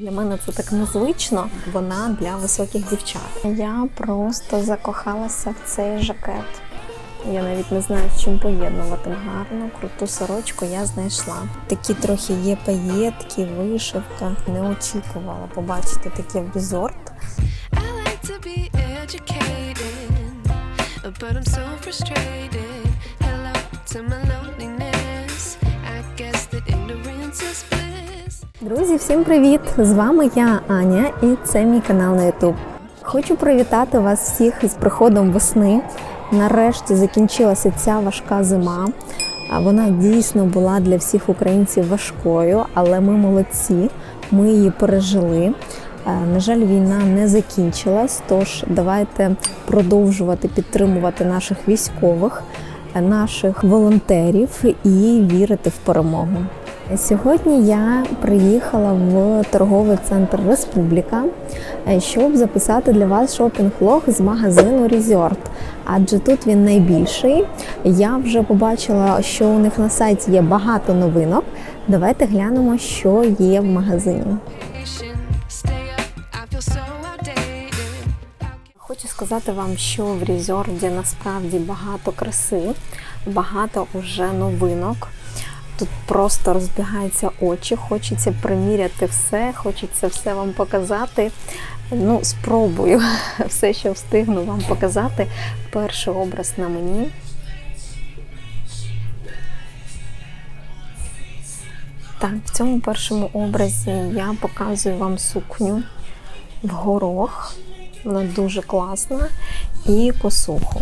Для мене це так незвично. Вона для високих дівчат. Я просто закохалася в цей жакет. Я навіть не знаю, з чим поєднувати гарну, круту сорочку я знайшла. Такі трохи є паєтки, вишивка. Не очікувала побачити таке в. Hello to my loneliness. I guess that ignorance is bliss. Друзі, всім привіт! З вами я Аня, і це мій канал на YouTube. Хочу привітати вас всіх із приходом весни. Нарешті закінчилася ця важка зима. Вона дійсно була для всіх українців важкою, але ми молодці. Ми її пережили. Е, На жаль, війна не закінчилась, тож давайте продовжувати підтримувати наших військових, е, наших волонтерів і вірити в перемогу. Сьогодні я приїхала в торговий центр Республіка, е, щоб записати для вас шопінг-лог з магазину Resort, адже тут він найбільший. Я вже побачила, що у них на сайті є багато новинок. Давайте глянемо, що є в магазині. Хочу сказати вам, що в Різорді насправді багато краси, багато уже новинок. Тут просто розбігаються очі, хочеться приміряти все, хочеться все вам показати. Ну, спробую все, що встигну вам показати. Перший образ на мені. Так, в цьому першому образі я показую вам сукню в горох. Вона дуже класна. І косуху.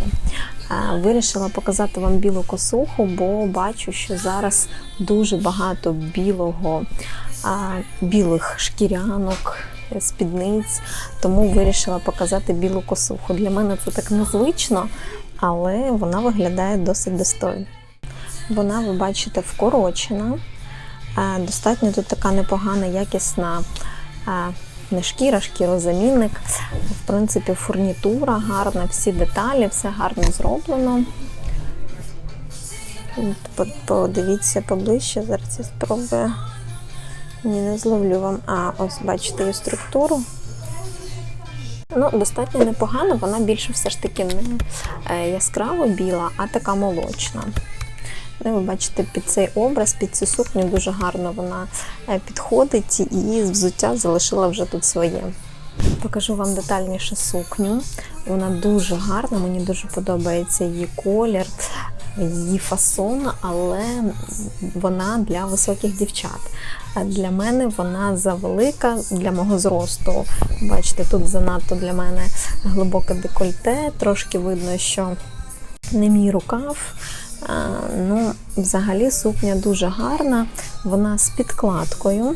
Вирішила показати вам білу косуху, бо бачу, що зараз дуже багато білого, білих шкірянок, спідниць, тому вирішила показати білу косуху. Для мене це так незвично, але вона виглядає досить достойно. Вона, ви бачите, вкорочена. Достатньо тут така непогана, якісна а, не шкіра, шкірозамінник. В принципі, фурнітура гарна, всі деталі, все гарно зроблено. Подивіться поближче, зараз я спробую. Ні, не зловлю вам. А, ось бачите її структуру. Ну, достатньо непогано, вона більше все ж таки не е, яскраво біла, а така молочна. Ну, ви бачите, під цей образ, під цю сукню дуже гарно вона е, підходить і взуття залишила вже тут своє. Покажу вам детальніше сукню. Вона дуже гарна, мені дуже подобається її колір, її фасон, але вона для високих дівчат. А Для мене вона завелика для мого зросту. Бачите, тут занадто для мене глибоке декольте, трошки видно, що не мій рукав. А, Ну, взагалі сукня дуже гарна, вона з підкладкою.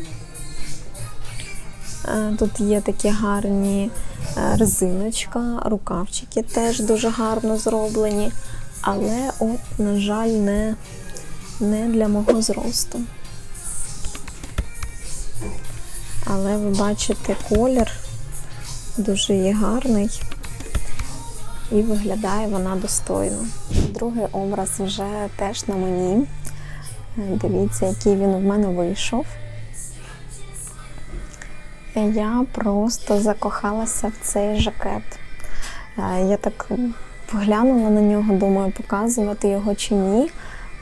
Е, Тут є такі гарні е, резиночка, рукавчики теж дуже гарно зроблені, але, от, на жаль, не, не для мого зросту. Але ви бачите колір, дуже є гарний і виглядає вона достойно. Другий образ вже теж на мені. Дивіться, який він в мене вийшов. Я просто закохалася в цей жакет. Е, Я так поглянула на нього, думаю, показувати його чи ні.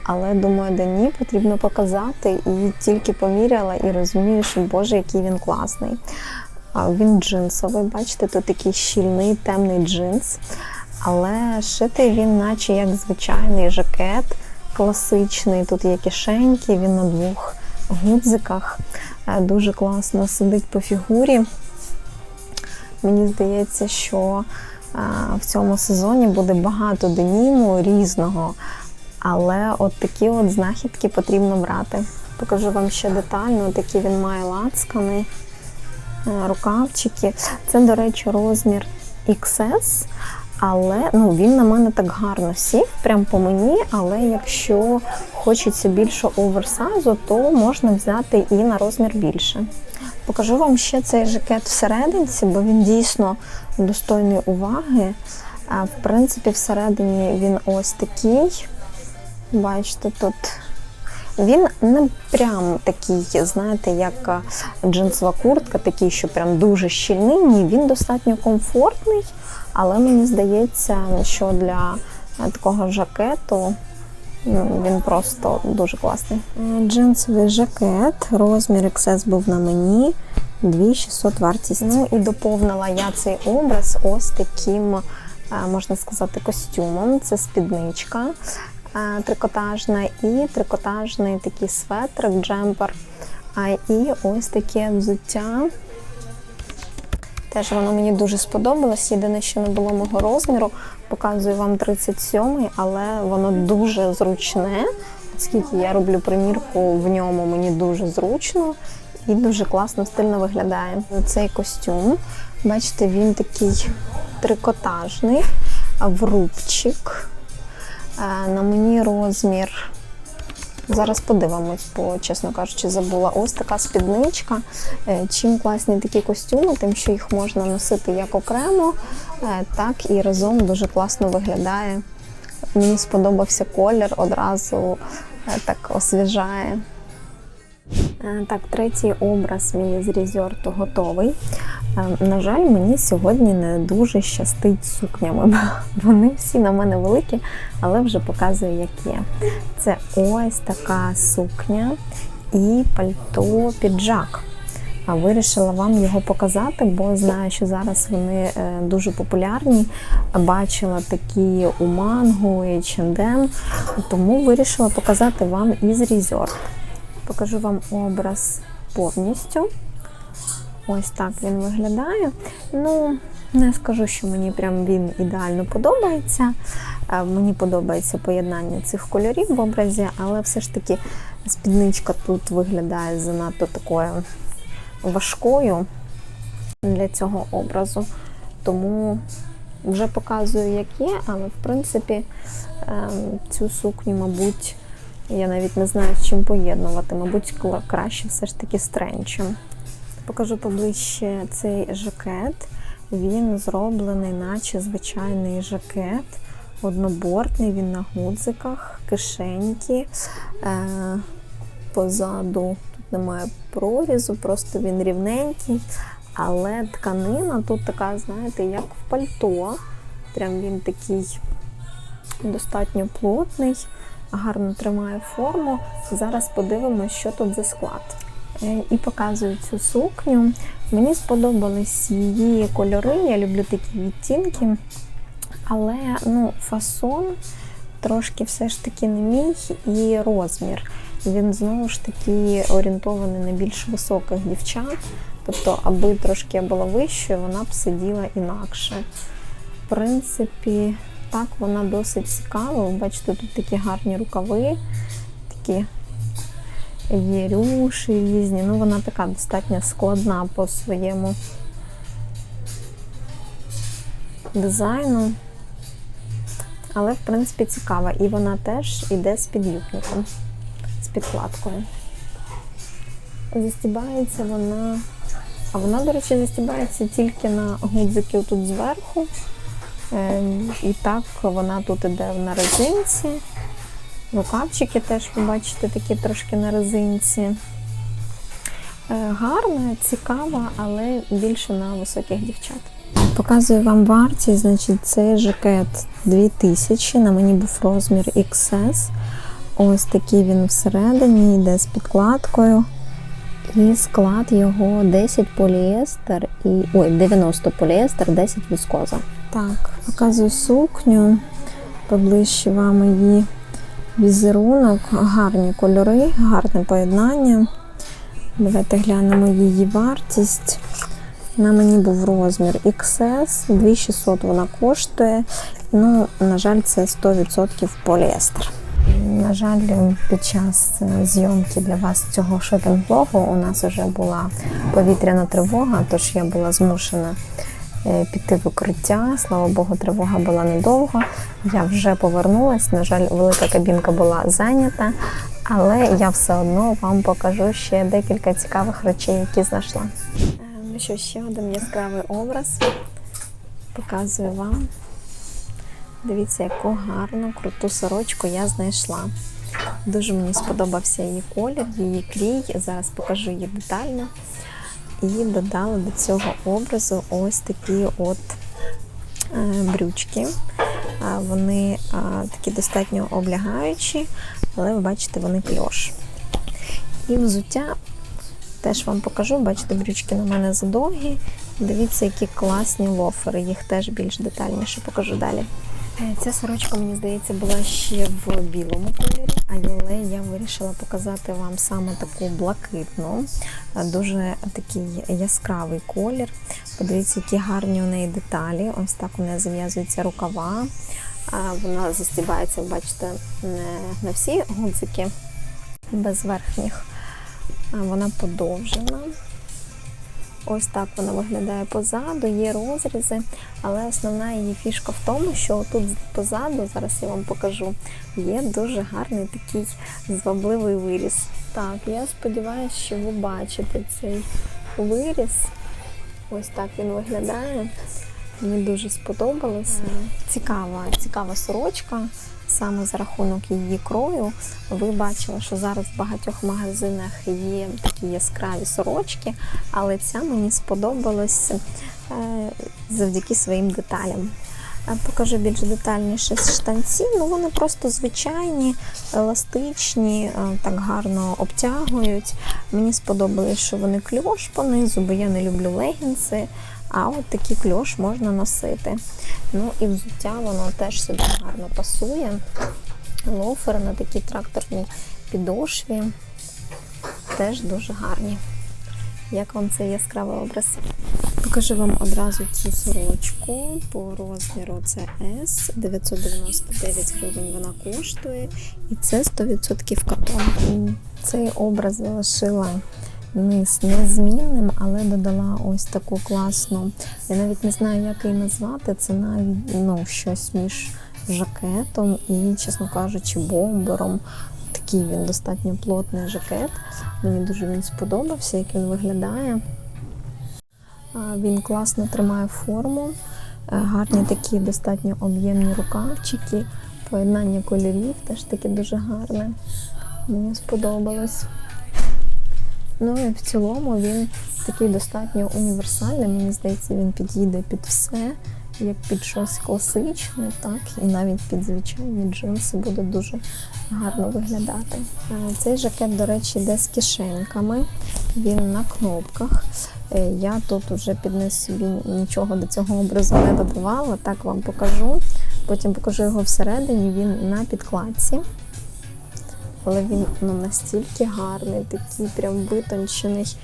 Але думаю, да ні, потрібно показати. І тільки поміряла і розумію, що Боже, який він класний. Він джинсовий, бачите, тут такий щільний темний джинс. Але шитий він, наче як звичайний жакет, класичний. Тут є кишеньки, він на двох гудзиках. Е, Дуже класно сидить по фігурі. Мені здається, що е, в цьому сезоні буде багато деніму різного, але от такі от знахідки потрібно брати. Покажу вам ще детально, такі він має лацкани, е, рукавчики. Це, до речі, розмір XS. Але ну, він на мене так гарно сів, прям по мені. Але якщо хочеться більше оверсайзу, то можна взяти і на розмір більше. Покажу вам ще цей жакет всерединці, бо він дійсно достойний уваги. В принципі, всередині він ось такий. Бачите, тут Він не прям такий, знаєте, як джинсова куртка, такий, що прям дуже щільний. Ні, він достатньо комфортний, але мені здається, що для е, такого жакету ну, він просто дуже класний. Е, Джинсовий жакет, розмір XS був на мені. 2600 вартість. Ну і доповнила я цей образ ось таким, е, можна сказати, костюмом. Це спідничка е, трикотажна і трикотажний такий светрик, джемпер. І ось таке взуття. Теж воно мені дуже сподобалось. Єдине, що не було мого розміру. Показую вам 37, але воно дуже зручне. Оскільки я роблю примірку в ньому, мені дуже зручно і дуже класно, стильно виглядає. Цей костюм, бачите, він такий трикотажний, а в рубчик. Е, На мені розмір. Зараз подивимось, бо, чесно кажучи, забула. Ось така спідничка. Е, Чим класні такі костюми, тим, що їх можна носити як окремо, е, так і разом дуже класно виглядає. Мені сподобався колір, одразу е, так освіжає. Так, третій образ мій з резорту готовий. На жаль, мені сьогодні не дуже щастить сукнями. Вони всі на мене великі, але вже показую, як є. Це ось така сукня і пальто піджак. Вирішила вам його показати, бо знаю, що зараз вони е, дуже популярні. Бачила такі у Манго, H&M, тому вирішила показати вам із Resort. Покажу вам образ повністю. Ось так він виглядає. Ну, не скажу, що мені прям він ідеально подобається. Е, Мені подобається поєднання цих кольорів в образі, але все ж таки спідничка тут виглядає занадто такою важкою для цього образу. Тому вже показую, як є, але в принципі ем, цю сукню, мабуть, я навіть не знаю, з чим поєднувати. Мабуть, краще все ж таки з тренчем. Покажу поближче цей жакет. Він зроблений, наче звичайний жакет, однобортний, він на гудзиках, кишеньки. Е- позаду тут немає прорізу, просто він рівненький. Але тканина тут така, знаєте, як в пальто. Прям він такий достатньо плотний, гарно тримає форму. Зараз подивимося, що тут за склад. Е, І показую цю сукню. Мені сподобались її кольори, я люблю такі відтінки, але ну, фасон трошки все ж таки не мій і розмір. Він знову ж таки орієнтований на більш високих дівчат. Тобто, аби трошки я була вищою, вона б сиділа інакше. В принципі, так, вона досить цікава. Ви бачите, тут такі гарні рукави, такі є рюші різні. Ну, вона така достатньо складна по своєму дизайну. Але, в принципі, цікава. І вона теж йде з під'юбником, з підкладкою. Застібається вона. А вона, до речі, застібається тільки на гудзики тут зверху. Е, І так вона тут іде на резинці. Рукавчики теж, ви бачите, такі трошки на резинці. Е, Гарна, цікава, але більше на високих дівчат. Показую вам вартість. Значить, цей жакет 2000, на мені був розмір XS. Ось такий він всередині, йде з підкладкою. І склад його 10 поліестер і ой, 90 поліестер, 10 віскоза. Так, показую сукню. Поближче вам її візерунок, гарні кольори, гарне поєднання. Давайте глянемо її вартість. На мені був розмір XS, 2600 вона коштує. Ну, на жаль, це 100% поліестер. На жаль, під час зйомки для вас цього шопінг-влогу у нас вже була повітряна тривога, тож я була змушена піти в укриття. Слава Богу, тривога була недовго. Я вже повернулась. На жаль, велика кабінка була зайнята, але я все одно вам покажу ще декілька цікавих речей, які знайшла. Е, Ну що, ще один яскравий образ. Показую вам. Дивіться, яку гарну, круту сорочку я знайшла. Дуже мені сподобався її колір, її крій. Зараз покажу її детально. І додала до цього образу ось такі от е, брючки. Вони такі достатньо облягаючі, але ви бачите, вони кльош. І взуття теж вам покажу. Бачите, брючки на мене задовгі. Дивіться, які класні лофери. Їх теж більш детальніше покажу далі. Е, Ця сорочка, мені здається, була ще в білому кольорі, але я вирішила показати вам саме таку блакитну, е, дуже такий яскравий колір. Подивіться, які гарні у неї деталі. Ось так у неї зав'язується рукава. Вона застібається, бачите, не на всі гудзики без верхніх. Вона подовжена. Ось так вона виглядає позаду, є розрізи, але основна її фішка в тому, що тут позаду, зараз я вам покажу, є дуже гарний такий звабливий виріс. Так, я сподіваюся, що ви бачите цей виріс. Ось так він виглядає. Мені дуже сподобалось. Цікава, цікава сорочка. Саме за рахунок її крою. Ви бачили, що зараз в багатьох магазинах є такі яскраві сорочки, але ця мені сподобалась е, завдяки своїм деталям. Е, Покажу більш детальніше штанці. Ну вони просто звичайні, еластичні, е, так гарно обтягують. Мені сподобалось, що вони кльош понизу, бо я не люблю легінси. А от такий кльош можна носити. Ну і взуття воно теж сюди гарно пасує. Лофери на такій тракторній підошві теж дуже гарні. Як вам цей яскравий образ? Покажу вам одразу цю сорочку по розміру це S, 999 гривень вона коштує, і це 100% катон. Цей образ залишила низ незмінним, але додала ось таку класну. Я навіть не знаю, як її назвати. Це навіть ну, щось між жакетом і, чесно кажучи, бомбером. Такий він достатньо плотний жакет. Мені дуже він сподобався, як він виглядає. Він класно тримає форму, Е, гарні такі достатньо об'ємні рукавчики, поєднання кольорів теж таке дуже гарне. Мені сподобалось. Ну і в цілому він такий достатньо універсальний. Мені здається, він підійде під все, як під щось класичне, так і навіть під звичайні джинси буде дуже гарно виглядати. Е, Цей жакет, до речі, йде з кишеньками. Він на кнопках. Е, Я тут вже під низ собі нічого до цього образу не додавала. Так вам покажу. Потім покажу його всередині. Він на підкладці. Але він ну, настільки гарний, такий прям витончений.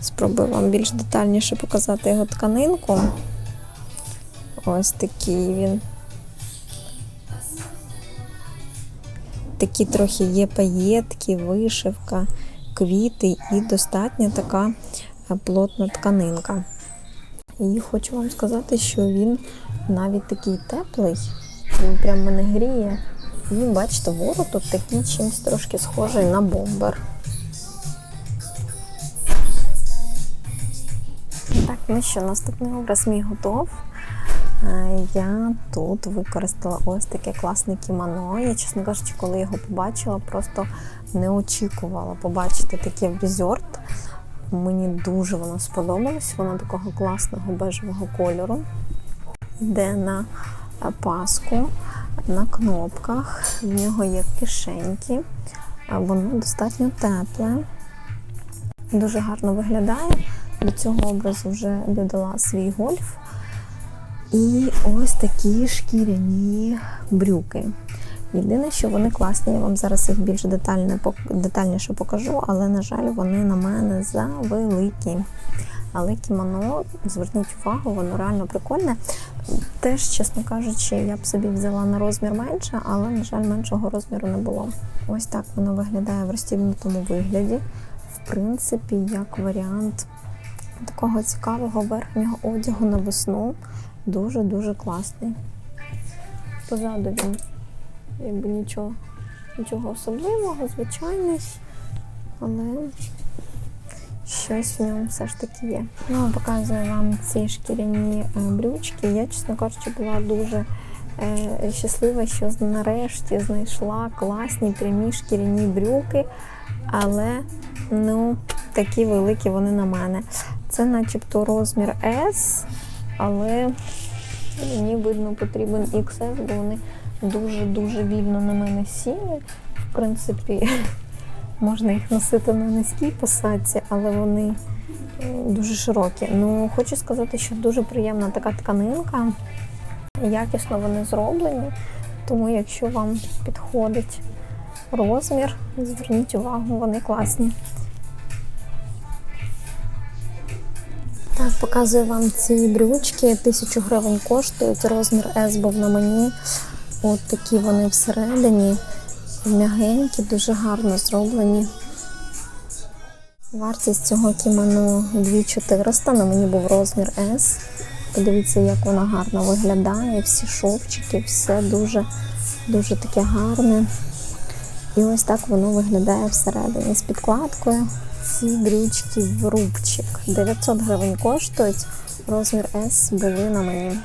Спробую вам більш детальніше показати його тканинку. Ось такий він. Такі трохи є паєтки, вишивка, квіти і достатньо така е, плотна тканинка. І хочу вам сказати, що він навіть такий теплий, він прям мене гріє. І бачите, ворот тут такий чимось трошки схожий на бомбер. Так, ну що, наступний образ мій готов. Е, Я тут використала ось таке класне кімоно. Я, чесно кажучи, коли його побачила, просто не очікувала побачити таке в резорт. Мені дуже воно сподобалось. Воно такого класного бежевого кольору. Йде на паску, на кнопках. В нього є кишеньки. Воно достатньо тепле. Дуже гарно виглядає. До цього образу вже додала свій гольф. І ось такі шкіряні брюки. Єдине, що вони класні, я вам зараз їх більш детально, детальніше покажу, але, на жаль, вони на мене завеликі. Але кімоно, зверніть увагу, воно реально прикольне. Теж, чесно кажучи, я б собі взяла на розмір менше, але, на жаль, меншого розміру не було. Ось так воно виглядає в розтібнутому вигляді. В принципі, як варіант такого цікавого верхнього одягу на весну. Дуже-дуже класний. Позаду він якби нічого, нічого особливого, звичайний, але щось в ньому все ж таки є. Ну, показую вам ці шкіряні е, брючки. Я, чесно кажучи, була дуже е, щаслива, що нарешті знайшла класні прямі шкіряні брюки, але ну, такі великі вони на мене. Це начебто розмір S, але мені видно потрібен XS, бо вони дуже-дуже вільно на мене сіли. В принципі, можна їх носити на низькій посадці, але вони е, дуже широкі. Ну, хочу сказати, що дуже приємна така тканинка. Якісно вони зроблені, тому якщо вам підходить розмір, зверніть увагу, вони класні. Так, показую вам ці брючки. Тисячу гривень коштують. Розмір S був на мені. От такі вони всередині. М'ягенькі, дуже гарно зроблені. Вартість цього кімоно 2400, на мені був розмір S. Подивіться, як вона гарно виглядає, всі шовчики, все дуже, дуже таке гарне. І ось так воно виглядає всередині з підкладкою. Ці брючки в рубчик. 900 гривень коштують. Розмір S були на мені.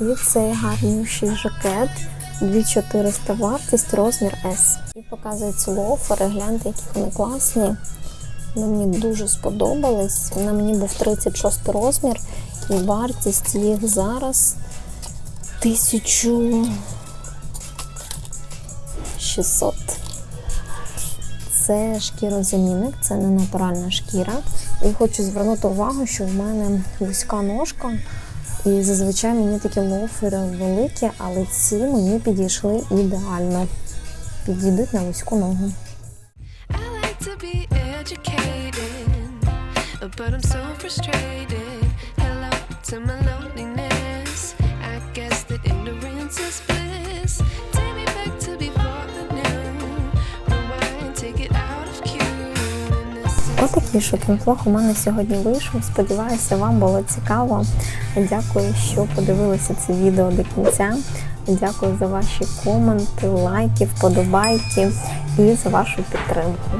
І цей гарніший жакет. 2400 вартість, розмір S. І показують ці лофери, гляньте, які вони класні. Вони мені дуже сподобались. На мені був 36 розмір, і вартість їх зараз 1600. Це шкірозамінник, це не натуральна шкіра. І хочу звернути увагу, що в мене вузька ножка. І зазвичай мені такі лофери великі, але ці мені підійшли ідеально. Підійдуть на вузьку ногу. But I'm so frustrated. Innocence. що там плохо у мене сьогодні вийшов. Сподіваюся, вам було цікаво. Дякую, що подивилися це відео до кінця. Дякую за ваші коменти, лайки, вподобайки і за вашу підтримку.